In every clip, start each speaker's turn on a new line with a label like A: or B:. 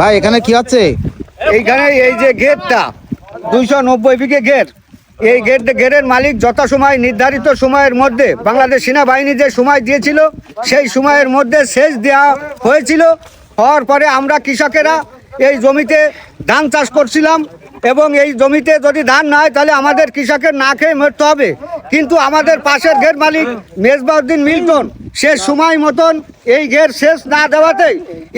A: ভাই, এখানে কি হচ্ছে?
B: এইখানে এই যে গেটটা, দুইশো নব্বই বিঘে গেট। এই গেট গেটের মালিক যথাসময় নির্ধারিত সময়ের মধ্যে বাংলাদেশ সেনাবাহিনী যে সময় দিয়েছিল, সেই সময়ের মধ্যে সেচ দেওয়া হয়েছিল। হওয়ার পরে আমরা কৃষকেরা এই জমিতে ধান চাষ করছিলাম এবং এই জমিতে যদি ধান না হয় তাহলে আমাদের কৃষকের না খেয়ে মরতে হবে। কিন্তু আমাদের পাশের ঘের মালিক মেজবাউদ্দিন মিল্টন, সে সময় মতন এই ঘের শেষ না দেওয়াতেই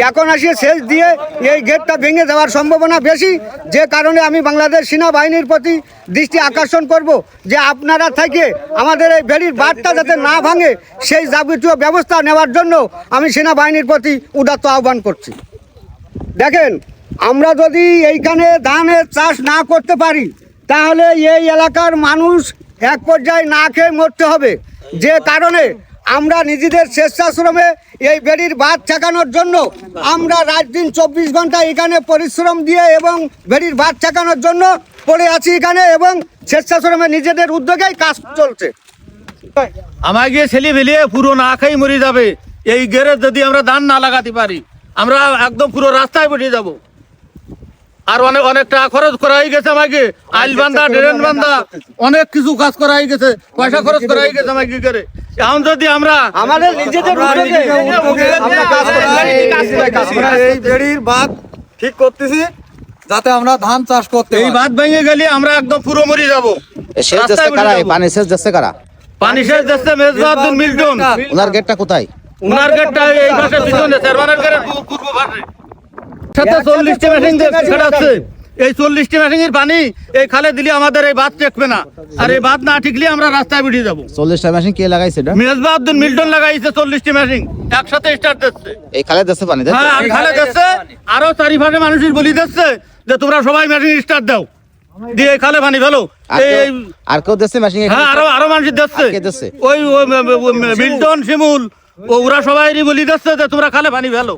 B: এখন আসিয়ে শেষ দিয়ে এই ঘেরটা ভেঙে দেওয়ার সম্ভাবনা বেশি। যে কারণে আমি বাংলাদেশ সেনাবাহিনীর প্রতি দৃষ্টি আকর্ষণ করব যে আপনারা থেকে আমাদের এই ভেড়ির বাঁধটা যাতে না ভাঙে, সেই যাবতীয় ব্যবস্থা নেওয়ার জন্য আমি সেনাবাহিনীর প্রতি উদাত্ত আহ্বান করছি। দেখেন, আমরা যদি এইখানে ধানের চাষ না করতে পারি, তাহলে এই এলাকার মানুষ এক পর্যায়ে না খেয়ে মরতে হবে। যে কারণে আমরা নিজেদের স্বেচ্ছাশ্রমে এই বেড়ির বাদ ঠেকানোর জন্য আমরা রাত দিন চব্বিশ ঘণ্টা এখানে পরিশ্রম দিয়ে এবং বেড়ির বাদ ঠেকানোর জন্য পড়ে আছি এখানে এবং স্বেচ্ছাশ্রমে নিজেদের উদ্যোগেই কাজ চলছে।
C: গিয়ে ছেলে ফেলিয়ে পুরো না খাই মরে যাবে। এই গেরে যদি আমরা ধান না লাগাতে পারি আমরা একদম পুরো রাস্তায় বেরিয়ে যাব। আর অনেক অনেক টাকা খরচ করা হয়ে গেছে আমাকে। আইল বান্ধা ড্রেন বান্ধা অনেক কিছু কাজ করা হয়ে গেছে পয়সা খরচ করা হয়ে গেছে আমাকে করে। এখন যদি আমরা
B: আমাদের নিজেদের উদ্যোগে আমরা কাজ করছি।
D: আমরা এই বেড়ির বাঁধ ঠিক করতেছি যাতে আমরা ধান চাষ করতে
C: এই। বাদ ভেঙে গেলে আমরা একদম পুরো মরে যাব।
A: যাচ্ছে কারা। পানি সেচ যাচ্ছে কারা?
C: পানি শেষ যাচ্ছে মেজবাউদ্দিন মিল্টন।
A: ওনার গেটটা কোথায়?
C: উনার গেটটা এই পাশে পিছনে চেয়ারম্যানের গেটের পূর্ব পাশে। সাথে চল্লিশটি মেশিন আছে। এই চল্লিশটি মেশিনের পানি এই খালে দিলে আমাদের এই বাদ টেকবে না। আর এই বাদ না ঠিকলে আমরা রাস্তায় বেরিয়ে যাব।
A: চল্লিশটা মেশিন কে লাগাইছে এটা?
C: মেজবাউদ্দিন মিল্টন লাগাইছে চল্লিশটি মেশিন একসাথে স্টার্ট দিচ্ছে।
A: এই খালে যাচ্ছে পানি
C: হ্যাঁ খালে দিচ্ছে। আরও চারিপাশে মানুষের বলি দিচ্ছে যে তোমরা সবাই মেশিন স্টার্ট দাও। দিয়ে খালে পানি ফেলো।
A: আর কেউ- যাচ্ছে মেশিন
C: হ্যাঁ আরও আরও মানুষ দিচ্ছে।
A: দিচ্ছে?
C: ওই মিল্টন শিমুল ওরা সবাই বলি দিচ্ছে যে তোমরা খালে পানি ফেলো।